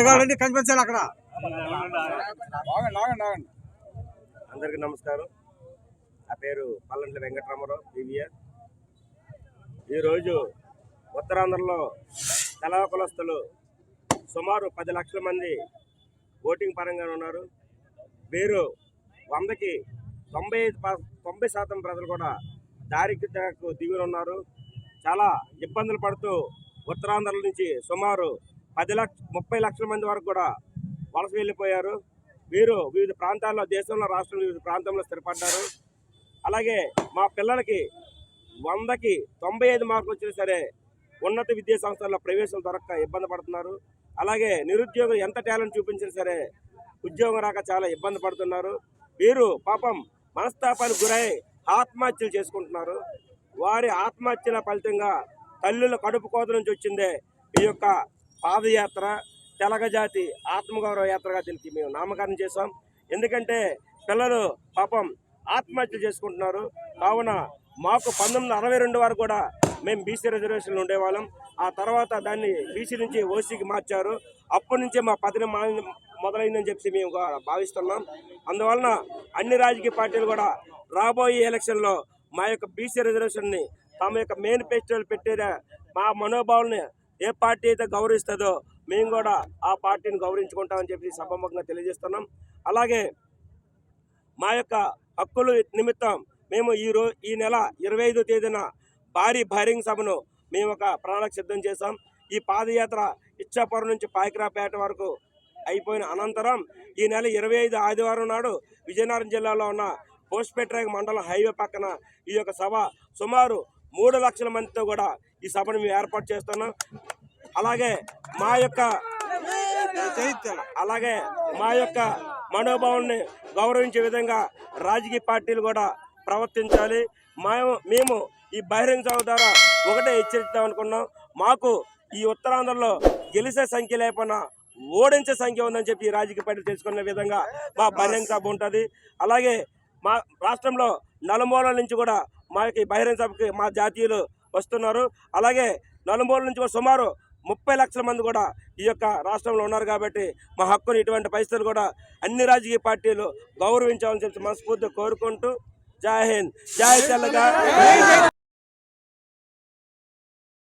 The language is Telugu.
ఇవాళ కనిపించాలి అక్కడ. అందరికీ నమస్కారం. నా పేరు పల్లంటి వెంకటరామారావు పీవీఆర్. ఈరోజు ఉత్తరాంధ్రలో తెలవ కులస్తులు సుమారు పది లక్షల మంది ఓటింగ్ పరంగా ఉన్నారు. వీరు వందకి తొంభై ఐదు పా- తొంభై శాతం ప్రజలు కూడా దారిద్ర్యకు దిగులు ఉన్నారు చాలా ఇబ్బందులు పడుతూ ఉత్తరాంధ్ర నుంచి సుమారు పది లక్ష ముప్పై లక్షల మంది వరకు కూడా వలస వెళ్ళిపోయారు. వీరు వివిధ ప్రాంతాల్లో దేశంలో రాష్ట్రంలో వివిధ ప్రాంతంలో స్థిరపడ్డారు. అలాగే మా పిల్లలకి వందకి తొంభై ఐదు మార్కులు వచ్చినా సరే ఉన్నత విద్యా సంస్థల్లో ప్రవేశం దొరక్క ఇబ్బంది పడుతున్నారు. అలాగే నిరుద్యోగులు ఎంత టాలెంట్ చూపించినా సరే ఉద్యోగం రాక చాలా ఇబ్బంది పడుతున్నారు. వీరు పాపం మనస్తాపానికి గురై ఆత్మహత్యలు చేసుకుంటున్నారు. వారి ఆత్మహత్యల ఫలితంగా తల్లుల కడుపు కోత నుంచి వచ్చిందే ఈ యొక్క పాదయాత్ర తెలగజాతి ఆత్మగౌరవ యాత్రగా దీనికి మేము నామకరణం చేశాం. ఎందుకంటే పిల్లలు పాపం ఆత్మహత్య చేసుకుంటున్నారు. కావున మాకు పంతొమ్మిది అరవై రెండు వరకు కూడా మేము బీసీ రిజర్వేషన్లు ఉండేవాళ్ళం. ఆ తర్వాత దాన్ని బీసీ నుంచి ఓసీకి మార్చారు. అప్పటి నుంచే మా పదిన మొదలైందని చెప్పి మేము భావిస్తున్నాం. అందువలన అన్ని రాజకీయ పార్టీలు కూడా రాబోయే ఎలక్షన్లో మా యొక్క బీసీ రిజర్వేషన్ని తమ యొక్క మేనిఫెస్టోలు పెట్టేదా మా మనోభావాలని ఏ పార్టీ అయితే గౌరవిస్తుందో మేము కూడా ఆ పార్టీని గౌరవించుకుంటామని చెప్పి సభముఖంగా తెలియజేస్తున్నాం. అలాగే మా యొక్క హక్కులు నిమిత్తం మేము ఈ రో ఈ నెల ఇరవై ఐదో తేదీన భారీ బహిరంగ సభను మేము ఒక ప్రణాళిక సిద్ధం చేశాం. ఈ పాదయాత్ర ఇచ్చాపురం నుంచి పాయకరాపేట వరకు అయిపోయిన అనంతరం ఈ నెల ఇరవై ఐదు ఆదివారం నాడు విజయనగరం జిల్లాలో ఉన్న పోస్ట్పేట్రాక్ మండలం హైవే పక్కన ఈ యొక్క సభ సుమారు మూడు లక్షల మందితో కూడా ఈ సభను మేము ఏర్పాటు చేస్తున్నాం. అలాగే మా యొక్క అలాగే మా యొక్క మనోభావాన్ని గౌరవించే విధంగా రాజకీయ పార్టీలు కూడా ప్రవర్తించాలి. మేము మేము ఈ బహిరంగ సభ ద్వారా ఒకటే హెచ్చరిద్దాం అనుకున్నాం. మాకు ఈ ఉత్తరాంధ్రలో గెలిచే సంఖ్య లేకపోయినా ఓడించే సంఖ్య ఉందని చెప్పి ఈ రాజకీయ పార్టీలు తెలుసుకునే విధంగా మా బహిరంగ సభ ఉంటుంది. అలాగే మా రాష్ట్రంలో నలుమూలల నుంచి కూడా మాకి ఈ బహిరంగ సభకి మా జాతీయులు వస్తున్నారు. అలాగే నలుమూల నుంచి కూడా సుమారు ముప్పై లక్షల మంది కూడా ఈ యొక్క రాష్ట్రంలో ఉన్నారు కాబట్టి మా హక్కుని ఇటువంటి పరిస్థితులు కూడా అన్ని రాజకీయ పార్టీలు గౌరవించాలని చెప్పి మనస్ఫూర్తిగా కోరుకుంటూ జై హింద్. జై తెలంగాణ.